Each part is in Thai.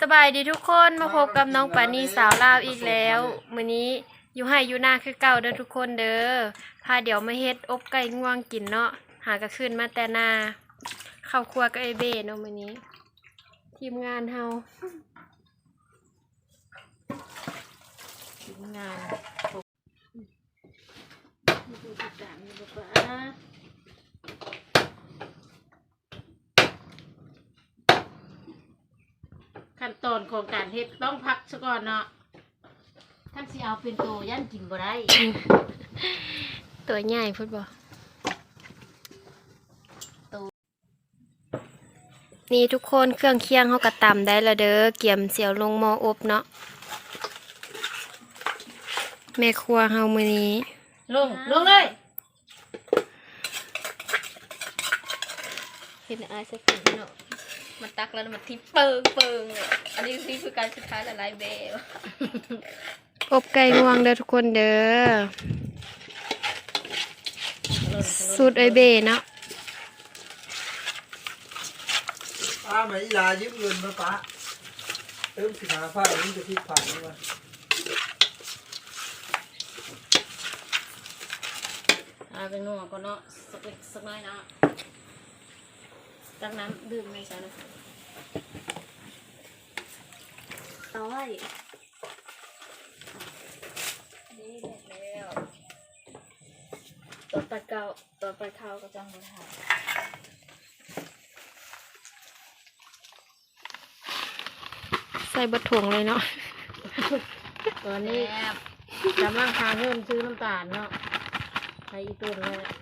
สบายดีทุกคนมาพบกับน้องปานีสาวลาวอีกแล้วมื้อนี้อยู่ให้อยู่หน้าคือเก่าเด้อทุกคนเด้อพาเดี๋ยวมาเฮ็ดอบไก่ง่วงกินเนาะหากระขึ้นมาแต่นาเข้าวครัวกับไอเบ้เนาะมื้อนี้ ทีมงานเฮาทีมงานมีผู้ติดตามอยู่บ่ปะ ขั้นตอนของการเฮ็ดต้องพักซะก่อนเนาะท่านสิเอาเป็นโตย่านกินบ่ได้ ตัวใหญ่พุดบ่นี่ทุกคนเครื่องเคียงเฮากระตำได้และเด้อเกียมเสียวลงหม้ออบเนาะแม่ครัวเฮามื้อนี้ ลง ลงเลยเห็นอายสักทีเนาะ มันตักแล้วมันทิเปิงเปิงเลยอันนี้นี่คือการสุดท้ายละลายเบลอบไก่ง่วงเด้อทุกคนเด้อสูตรไอเบ้เนาะป้าไหมลายืมเงินมาป้าเติมสินค้าผ้านี่จะพลิกผ่านนี่วะเอาเป็นนัวก่อนเนาะสักเล็กสักน้อยเนาะ ตักน้ำดื่มไม่ใช่นะน้อยนี่แหละแล้วตอนปัดเก่าตอนปัดเท้าก็จังเลยค่ะใส่บะถ่วงเลยเนาะตอนนี้กำลังพาเพิ่มซื้อน้ำตาลเนาะใช้อีตุนเลย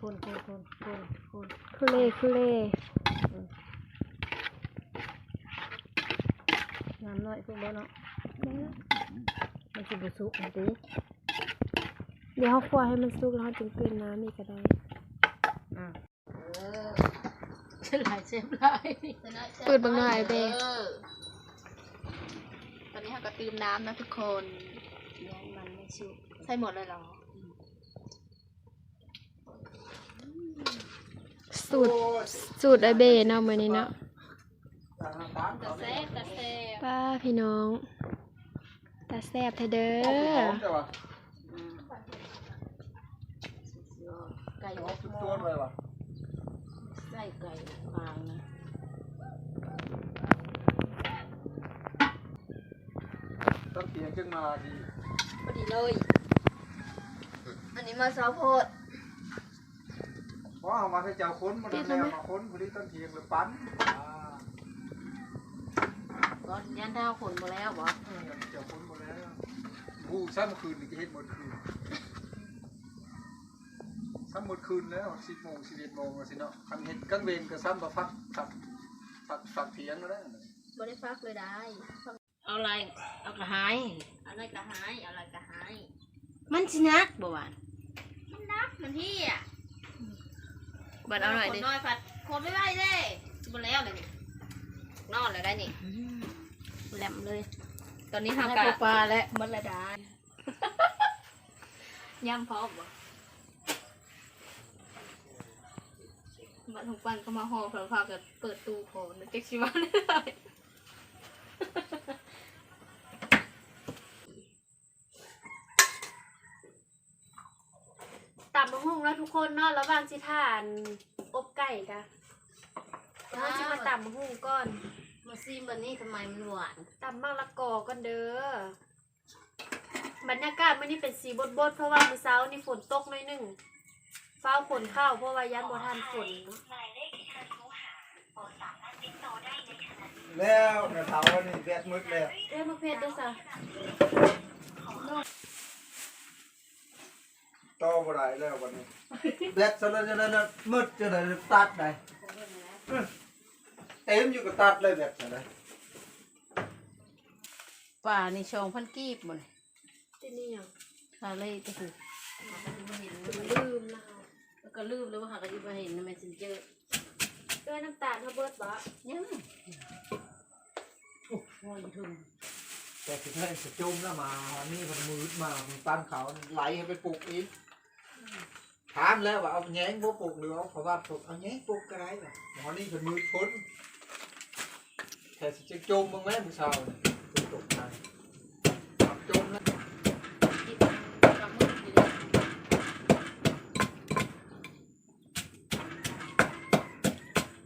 คนคนคนคนคนคุเล่คุเล่น้ำน้อยพวกบ่เนาะมันจะบุสุกมันตีเดี๋ยวเขาคั่วให้มันสุกแล้วเขาจึงเติมน้ำอีกก็ได้อะเช่นไรเช่นไรเปิดเบังหน่อยไอเบ้ตอนนี้เราก็ตื่มน้ำนะทุกคนเนี่ยมันไม่ชุบใส่หมดเลยเหรอ สูตรสูตรไอเบ้เนาะมื้อนี้เนาะตามตามกระเขาแซเนี่ยบกระแซบป้าพี่น้องตาแซ่บแท้เด้อหอมจังวะไก่หอออมกทุกหม้ตัอวเลยวะใส่ไก่ฟางนะต้องเตียงขึ้นมาดีพอดีเลย อันนี้มาซอสโพด เพราะเอามาให้เจ้าค้นมาแล้วมาค้นพอดีต้นเทียงเลยปั้นอ่าก็ยันเท้าขนมาแล้วบ่เออเจ้าค้นหมดแล้วบูซ้ำคืนนี่ก็เฮ็ดหมดคืนซ้ำหมดคืนแล้วสิบโมงสิบเอ็ดโมงว่าสิเนาะคันเฮ็ดกลางเวรก็ซ้ำมาพักพักพักพักเทียงแล้วนะบ่ได้ฟักเลยได้เอาอะไรเอากระหายอะไรกระหายอะไรกระหายมันสินักบ่หวานมันนับมันที่อะ บัดเอาหน่อยคดินน้อยผัดคนไม่ไหวเด้บ่แล้วเลยนี่นอนแล้วได้นี่ แหลมเลยตอนนี้ให้ทำกะปลาปลาแล้วมันละได้ย่ำพร้อมบ่บัดทุกวันก็มาห่อเผาๆกับเปิดตู้โผล่นึกจักสิว่าได้ตำมะฮุ่งแล้วทุกคนเนาะระหว่างสิทานอบไก่กะแล้วเราจะมาตำมะฮุ่งก่อนมาซีมันนี่ทำไมมันหวานตำมะละกอก่อนเด้อบรรยากาศมื้อนี้เป็นสีบดๆเพราะว่ามื้อเช้านี่ฝนตกหน่อยหนึงฟ้าวฝนเข้าเพราะว่ายันบ่ทันฝนเนาะแล้วเนี่ยเท้าวันนี้แบดมืดแล้วเอ้ยมะเพชรเด้อซะ ต่อบ่ได้แล้ววันนี้แบดซะแล้วจะได้มืดจะได้ตัดได้อื้อเต็มอยู่กับตัดเลยแบดซะได้ปลานี่ชองพันกีบหมดเลยที่นี่อะคาเล่ก็คือลืมนะคะแล้วก็ลืมเลยว่าหากระยิบมาเห็นในเมสเซนเจอร์เอ้ยน้ำตาลเฮาเบิดบ่ยังโอ้โหอยู่ทุ่งแต่สุดท้ายจะจมแล้วมา นี่มันมืดมามันปั้นเขาไหลให้ไปปลุกอีก ถามแล้วว่าเอาแง้งบ่ปลูกหรือเอาเขาว่าปลูกเอาแง้งปลูกก็ไรว่ะหมอนี่เป็นมือพ้นแต่สิจะจมมึงไหมมึงเศร้าเนี่ยปลูกตางจมนะบมือดีเลย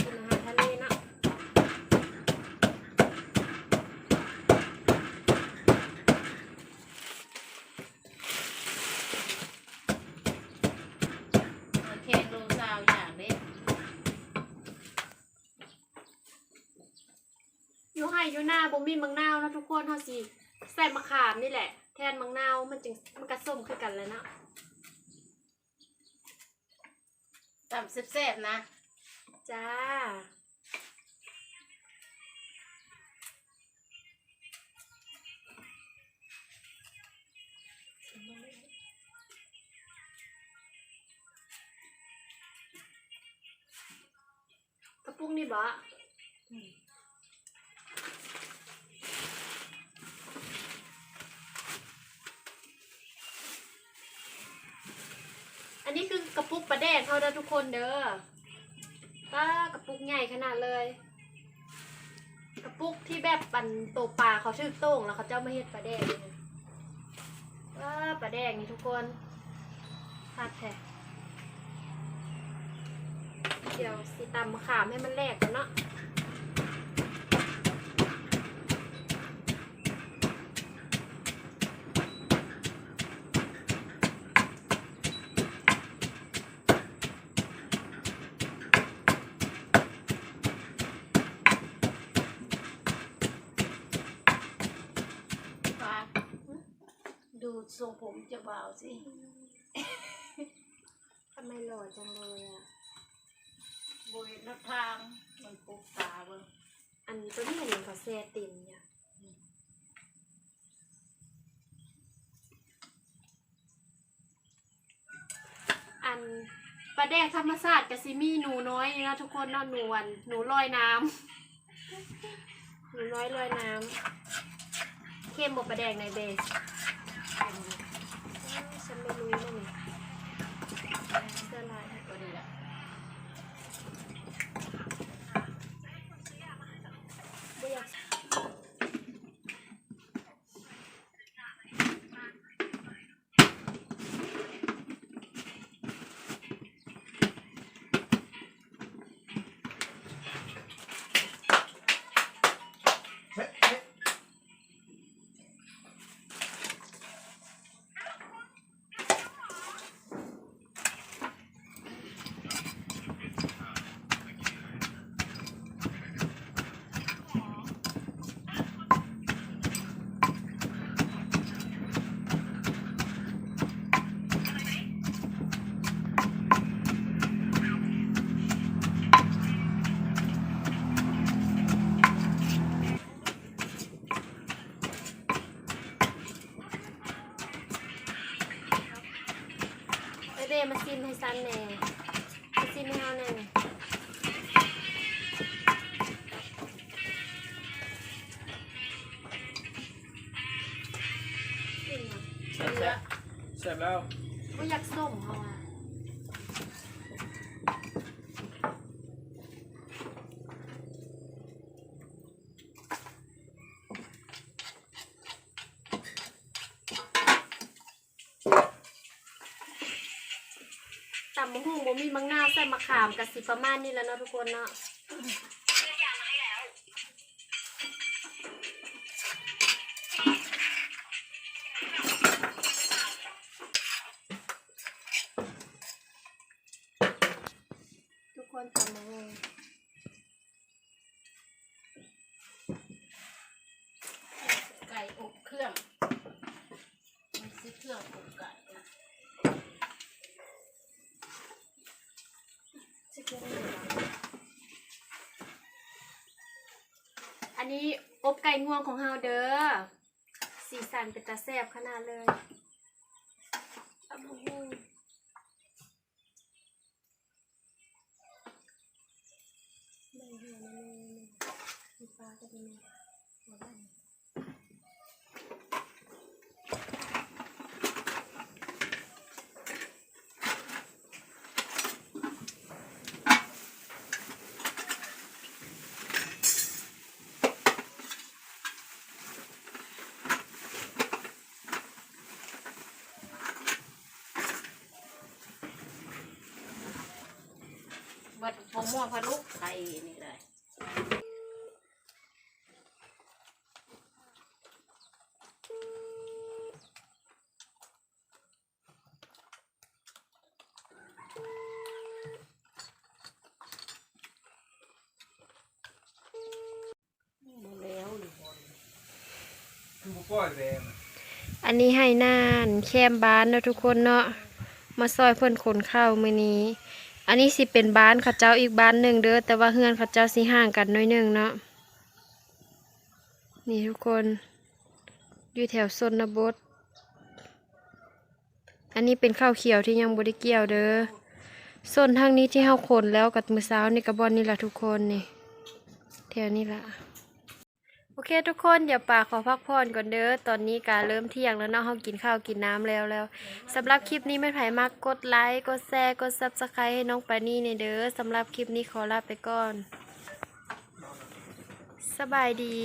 กินอาหารทะเลเนาะ โอเคโลซาวอย่างนี้ อยู่ให้อยู่หน้าบ่มีมังนาวนะทุกคนเฮาสิใส่มะขามนี่แหละ แทนมังนาวมันจึงมันก็ส้มคือกันเลยเนาะตำแซ่บๆนะ จ้า กระปุกนี่บ่ แดกเขาเด้อทุกคนเด้อป้ากระปุกใหญ่ขนาดเลย กระปุกที่แบบปันโตปลาเขาชื่อโต้งแล้วเขาเจ้ามาเฮ็ดปลาแดกนี่นะว้าปลาแดกนี่ทุกคนพัดแท้เดี๋ยวสีตำมะขามให้มันแหลกกันเนาะ ฟ้าดู ทรงผมเจะบ่าวสิทำไมหล่อจังเลยอะบริเวณหน้าทางมันปลูกตาเบิ่งอันตัวนี้มันยังเขาแซ่ติ่มเนี่ยอันปลาแดกธรรมศาสตร์กับซิมีหนูน้อยนี่นะทุกคนเนาะหนูอันหนูลอยน้ำหนูน้อยลอยน้ำเข้มบกปลาแดกในอยเบสอ้าว ฉันไม่รู้เลยนี่เสื้อลาย ร็จแล้วไม่อยากส้มเขาอะตำมะฮุ่งบ่มีมังนาวใส่มะขามกับสิประมาณนี้แล้วเนาะทุกคนเนาะ ไก่อบเครื่องมันซื้อเครื่องอบไก่นะจะเกิดอะไรบ้างอันนี้อบไก่งวงของเฮาเด้อ สีสันเป็นตาแซ่บขนาดเลยตำม ก็จะมีหัวบ้านบัดพอมอพะลุกไข่นี่ อันนี้ให้น่านแคมบ้านเนาะทุกคนเนาะมาซอยเพิ่นขนเข้ามือนี้ อันนี้สิเป็นบ้านเขาเจ้าอีกบ้านหนึ่งเด้อแต่ว่าเฮือนเขาเจ้าสิห่างกันน้อยหนึงเนาะนี่ทุกคน อยู่แถวชนนบทอันนี้เป็นข้าวเขียวที่ยังบ่ได้เกี่ยวเด้อส่วนทางนี้ที่เฮาขนแล้วกับมือเช้านี่กระบอนนี่แหละทุกคนนี่แถวนี้ล่ะ โอเคทุกคนเดี๋ยวป่าขอพักผ่อนก่อนเด้อตอนนี้การเริ่มเที่ยงแล้วเนาะเฮากินข้าวกินน้ำแล้วแล้วสำหรับคลิปนี้ไม่ไผมากกดไลค์กดแชร์กดซับสไครต์ให้น้องปานี่ในเด้อสำหรับคลิปนี้ขอลาไปก่อน สบายดี